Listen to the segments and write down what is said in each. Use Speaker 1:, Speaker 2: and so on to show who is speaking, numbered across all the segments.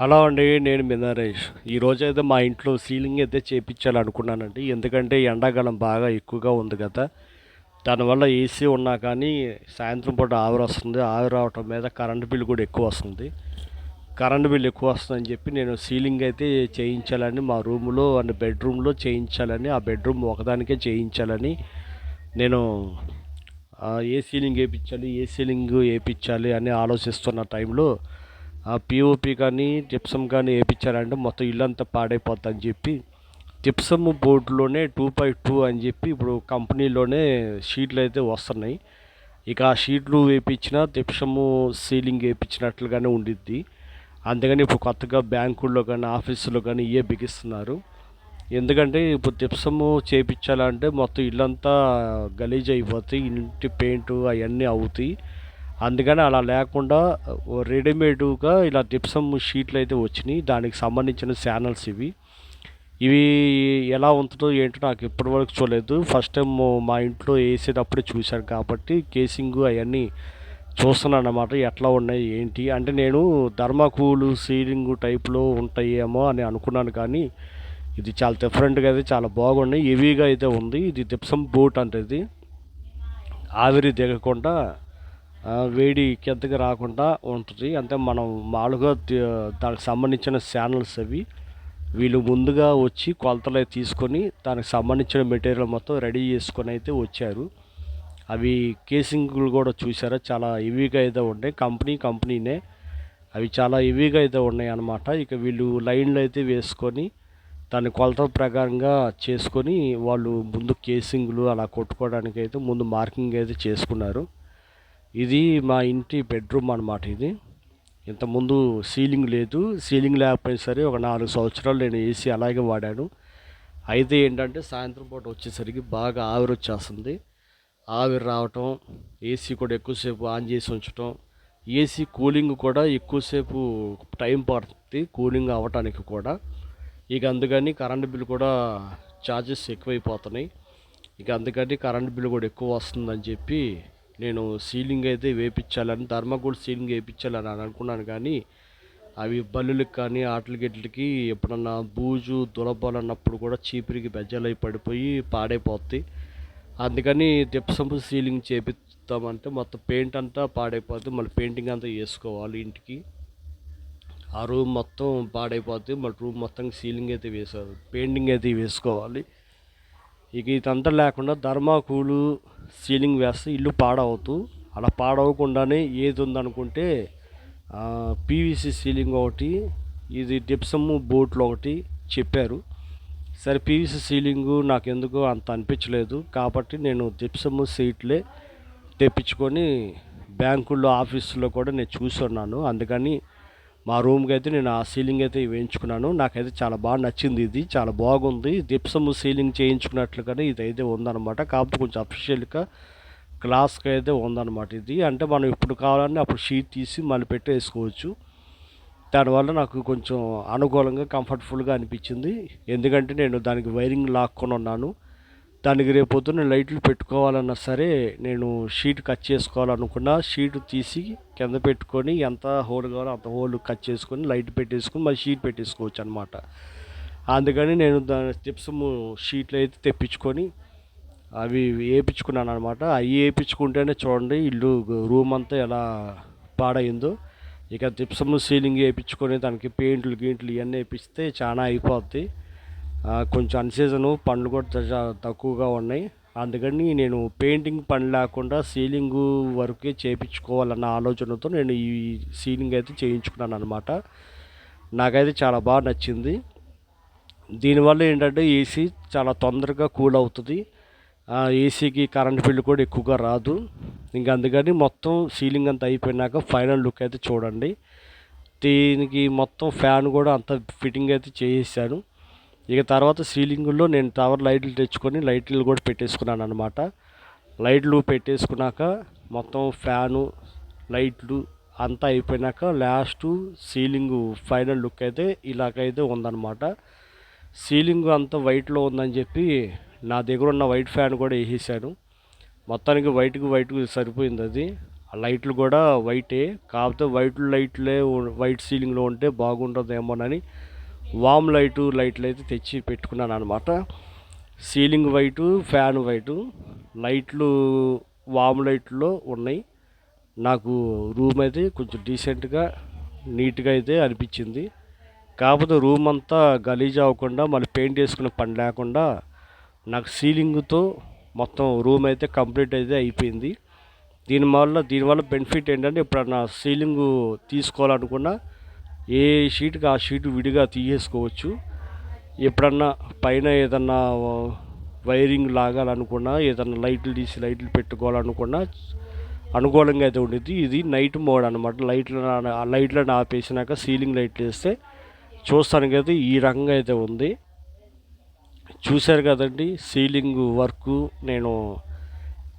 Speaker 1: Hello అండి నేను మీ నరేష్. ఈరోజు అయితే మా ఇంట్లో సీలింగ్ అయితే చేయించాలనుకున్నానండి ఎందుకంటే ఎండాకాలం బాగా ఎక్కువగా ఉంది కదా. దానివల్ల ఏసీ ఉన్నా కానీ సాయంత్రం పూట ఆవిరి వస్తుంది. ఆవిరి రావటం మీద కరెంట్ బిల్ కూడా ఎక్కువ వస్తుంది. కరెంట్ బిల్ ఎక్కువ వస్తుందని చెప్పి నేను సీలింగ్ అయితే చేయించాలని మా రూమ్లో అండ్ బెడ్రూమ్లో చేయించాలని ఆ బెడ్రూమ్ ఒకదానికే చేయించాలని నేను ఏ సీలింగ్ వేయించాలి ఏ సీలింగ్ వేయించాలి అని ఆలోచిస్తున్న టైంలో ఆ పిఓపి కానీ జిప్సమ్ కానీ వేయించాలంటే మొత్తం ఇల్లంతా పాడైపోద్ది అని చెప్పి జిప్సమ్ బోర్డులోనే టూ బై టూ అని చెప్పి ఇప్పుడు కంపెనీలోనే షీట్లు అయితే వస్తున్నాయి. ఇక ఆ షీట్లు వేయించిన జిప్సము సీలింగ్ వేయించినట్లుగానే ఉండిద్ది. అందుకని ఇప్పుడు కొత్తగా బ్యాంకుల్లో కానీ ఆఫీసులో కానీ ఇవే బిగిస్తున్నారు. ఎందుకంటే ఇప్పుడు జిప్సము చేయించాలంటే మొత్తం ఇల్లంతా గలీజ్ అయిపోతాయి ఇంటి పెయింట్ అవన్నీ అవుతాయి. అందుకని అలా లేకుండా రెడీమేడ్గా ఇలా జిప్సమ్ షీట్లు అయితే వచ్చినాయి. దానికి సంబంధించిన ఛానల్స్ ఇవి. ఇవి ఎలా ఉంటుందో ఏంటో నాకు ఇప్పటివరకు చూడలేదు. ఫస్ట్ టైం మా ఇంట్లో వేసేటప్పుడే చూశాను కాబట్టి కేసింగ్ అవన్నీ చూస్తున్నాను అన్నమాట ఎట్లా ఉన్నాయి ఏంటి? అంటే నేను ధర్మాకూలు సీలింగ్ టైప్లో ఉంటాయేమో అని అనుకున్నాను కానీ ఇది చాలా డిఫరెంట్గా అయితే చాలా బాగున్నాయి. హెవీగా అయితే ఉంది. ఇది దిప్సం బోట్ అంటే ఇది ఆవిరి దిగకుండా వేడి కిందకి రాకుండా ఉంటుంది. అంటే మనం మామూలుగా దానికి సంబంధించిన ఛానల్స్ అవి వీళ్ళు ముందుగా వచ్చి కొలతలు తీసుకొని దానికి సంబంధించిన మెటీరియల్ మొత్తం రెడీ చేసుకొని అయితే వచ్చారు. అవి కేసింగ్లు కూడా చూసారా? చాలా హెవీగా అయితే ఉన్నాయి. కంపెనీ కంపెనీనే. అవి చాలా హెవీగా అయితే ఉన్నాయి అన్నమాట ఇక వీళ్ళు లైన్లు అయితే వేసుకొని దాని కొలత ప్రకారంగా చేసుకొని వాళ్ళు ముందు కేసింగ్లు అలా కొట్టుకోవడానికి అయితే ముందు మార్కింగ్ అయితే చేసుకున్నారు. ఇది మా ఇంటి బెడ్రూమ్ అన్నమాట ఇది. ఇంతకుముందు సీలింగ్ లేదు. సీలింగ్ లేకపోయినా సరే ఒక నాలుగు సంవత్సరాలు నేను ఏసీ అలాగే వాడాను. అయితే ఏంటంటే సాయంత్రం పూట వచ్చేసరికి బాగా ఆవిరి వచ్చేస్తుంది. ఆవిరి రావటం ఏసీ కూడా ఎక్కువసేపు ఆన్ చేసి ఉంచటం ఏసీ కూలింగ్ కూడా ఎక్కువసేపు టైం పడుతుంది కూలింగ్ అవ్వటానికి కూడా. ఇక అందుకని కరెంట్ బిల్ కూడా ఛార్జెస్ ఎక్కువైపోతున్నాయి. ఇక అందుకని కరెంట్ బిల్ కూడా ఎక్కువ వస్తుందని చెప్పి నేను సీలింగ్ అయితే వేపించాలని ధర్మగూడ సీలింగ్ వేయించాలని అని అనుకున్నాను. కానీ అవి బల్లులకు కానీ ఆటల గిట్లకి ఎప్పుడన్నా బూజు దులపాలన్నప్పుడు కూడా చీపిరికి బెజ్జలై పడిపోయి పాడైపోతాయి అందుకని దిప్సంపు సీలింగ్ చేపిస్తామంటే మొత్తం పెయింట్ అంతా పాడైపోతుంది మళ్ళీ పెయింటింగ్ అంతా వేసుకోవాలి ఇంటికి. ఆ రూమ్ మొత్తం పాడైపోతుంది మళ్ళీ రూమ్ మొత్తం సీలింగ్ అయితే వేసారు పెయింటింగ్ అయితే వేసుకోవాలి. ఇక ఇదంతా లేకుండా ధర్మాకూలు సీలింగ్ వేస్తే ఇల్లు పాడవుతూ అలా పాడవకుండానే ఏది ఉందనుకుంటే పీవీసీ సీలింగ్ ఒకటి ఇది డిప్సమ్ బోట్లు ఒకటి చెప్పారు. సరే పీవీసీ సీలింగు నాకు ఎందుకో అంత అనిపించలేదు. కాబట్టి నేను జిప్సమ్ సీట్లే తెప్పించుకొని బ్యాంకుల్లో ఆఫీసులో కూడా నేను చూసున్నాను. అందుకని మా రూమ్కి అయితే నేను ఆ సీలింగ్ అయితే వేయించుకున్నాను. నాకైతే చాలా బాగా నచ్చింది ఇది. చాలా బాగుంది. దిప్సమ్ సీలింగ్ చేయించుకున్నట్లుగానే ఇది అయితే ఉందన్నమాట. కాకపోతే కొంచెం అఫిషియల్గా గ్లాస్కి అయితే ఉందన్నమాట ఇది. అంటే మనం ఇప్పుడు కావాలంటే అప్పుడు షీట్ తీసి మళ్ళీ పెట్టేసుకోవచ్చు. దానివల్ల నాకు కొంచెం అనుకూలంగా కంఫర్టబుల్గా అనిపించింది. ఎందుకంటే నేను దానికి వైరింగ్ లాక్కొని ఉన్నాను. దానికి రేపు పొద్దున్న లైట్లు పెట్టుకోవాలన్నా సరే నేను షీట్ కట్ చేసుకోవాలనుకున్నా షీట్ తీసి కింద పెట్టుకొని ఎంత హోల్ కావాలో అంత హోల్ కట్ చేసుకొని లైట్ పెట్టేసుకొని మళ్ళీ షీట్ పెట్టేసుకోవచ్చు అనమాట అందుకని నేను దాని స్టెప్స్ షీట్లు అయితే తెప్పించుకొని అవి వేయించుకున్నాను అనమాట అవి వేయించుకుంటేనే చూడండి ఇల్లు రూమ్ అంతా ఎలా పాడైందో. ఇక జిప్సమ్ సీలింగ్ వేయించుకొని దానికి పెయింట్లు గీంట్లు ఇవన్నీ వేపిస్తే చాలా అయిపోద్ది. కొంచెం అన్సీజను పనులు కూడా తక్కువగా ఉన్నాయి. అందుకని నేను పెయింటింగ్ పని లేకుండా సీలింగ్ వరకే చేయించుకోవాలన్న ఆలోచనతో నేను ఈ సీలింగ్ అయితే చేయించుకున్నాను అనమాట నాకైతే చాలా బాగా నచ్చింది. దీనివల్ల ఏంటంటే ఏసీ చాలా తొందరగా కూల్ అవుతుంది. ఏసీకి కరెంట్ బిల్లు కూడా ఎక్కువగా రాదు. ఇంకా అందుకని మొత్తం సీలింగ్ అంతా అయిపోయినాక ఫైనల్ లుక్ అయితే చూడండి. దీనికి మొత్తం ఫ్యాన్ కూడా అంత ఫిట్టింగ్ అయితే చేసేసాను. ఇక తర్వాత సీలింగుల్లో నేను టవర్ లైట్లు తెచ్చుకొని లైట్లు కూడా పెట్టేసుకున్నాను అనమాట లైట్లు పెట్టేసుకున్నాక మొత్తం ఫ్యాను లైట్లు అంతా అయిపోయినాక లాస్ట్ సీలింగ్ ఫైనల్ లుక్ అయితే ఇలాగైతే ఉందన్నమాట. సీలింగ్ అంతా వైట్లో ఉందని చెప్పి నా దగ్గర ఉన్న వైట్ ఫ్యాన్ కూడా వేసేసాను. మొత్తానికి వైట్కి వైట్కి సరిపోయింది అది. ఆ లైట్లు కూడా వైటే. కాకపోతే వైట్ లైట్లే వైట్ సీలింగ్లో ఉంటే బాగుంటుందేమోనని వామ్ లైటు లైట్లు అయితే తెచ్చి పెట్టుకున్నాను అనమాట సీలింగ్ వైటు ఫ్యాన్ వైటు లైట్లు వామ్ లైట్లో ఉన్నాయి. నాకు రూమ్ అయితే కొంచెం డీసెంట్గా నీట్గా అయితే అనిపించింది. కాకపోతే రూమ్ అంతా గలీజ్ అవ్వకుండా మళ్ళీ పెయింట్ వేసుకునే పని లేకుండా నాకు సీలింగ్తో మొత్తం రూమ్ అయితే కంప్లీట్ అయితే అయిపోయింది. దీనివల్ల దీనివల్ల బెనిఫిట్ ఏంటంటే ఎప్పుడన్నా సీలింగ్ తీసుకోవాలనుకున్నా ఏ షీట్కి ఆ షీట్ విడిగా తీసేసుకోవచ్చు ఎప్పుడన్నా పైన ఏదన్నా వైరింగ్ లాగాలనుకున్నా ఏదన్నా లైట్లు తీసి లైట్లు పెట్టుకోవాలనుకున్నా అనుకూలంగా అయితే ఉండేది. ఇది నైట్ మోడ్ అనమాట లైట్లు ఆ లైట్లను ఆపేసినాక సీలింగ్ లైట్లు వేస్తే చూస్తానికి అయితే ఈ రకంగా అయితే ఉంది. చూశారు కదండి సీలింగ్ వర్క్ నేను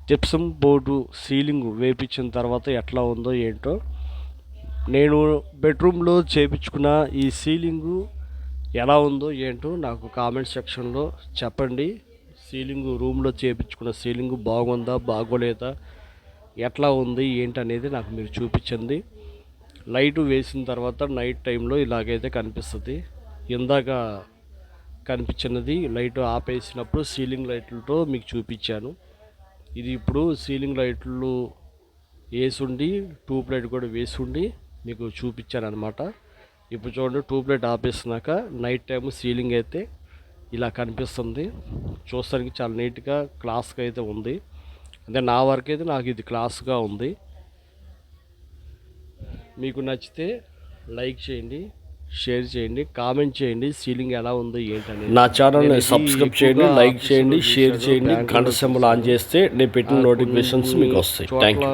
Speaker 1: టిప్సం బోర్డు సీలింగ్ వేపించిన తర్వాత ఎట్లా ఉందో ఏంటో. నేను బెడ్రూమ్లో చేపించుకున్న ఈ సీలింగు ఎలా ఉందో ఏంటో నాకు కామెంట్ సెక్షన్లో చెప్పండి. సీలింగ్ రూమ్లో చేపించుకున్న సీలింగ్ బాగుందా బాగోలేదా ఎట్లా ఉంది ఏంటి అనేది నాకు మీరు చూపించండి. లైట్ వేసిన తర్వాత నైట్ టైంలో ఇలాగైతే కనిపిస్తుంది. ఇందాక కనిపించినది లైట్ ఆపేసినప్పుడు సీలింగ్ లైట్లతో మీకు చూపించాను. ఇది ఇప్పుడు సీలింగ్ లైట్లు వేసుండి ట్యూబ్ లైట్ కూడా వేసుండి మీకు చూపించాను అనమాట ఇప్పుడు చూడండి ట్యూబ్ లైట్ ఆపేసినాక నైట్ టైం సీలింగ్ అయితే ఇలా కనిపిస్తుంది. చూస్తానికి చాలా నీట్గా క్లాస్గా అయితే ఉంది. అంటే నా వరకు అయితే నాకు ఇది క్లాస్గా ఉంది. మీకు నచ్చితే లైక్ చేయండి షేర్ చేయండి కామెంట్ చేయండి సీలింగ్ ఎలా ఉందో ఏంటనేది.
Speaker 2: నా ఛానల్ని సబ్స్క్రైబ్ చేయండి లైక్ చేయండి షేర్ చేయండి గంట సింబల్ ఆన్. చేస్తే నేను పెట్టిన నోటిఫికేషన్స్ మీకు వస్తాయి. Thank you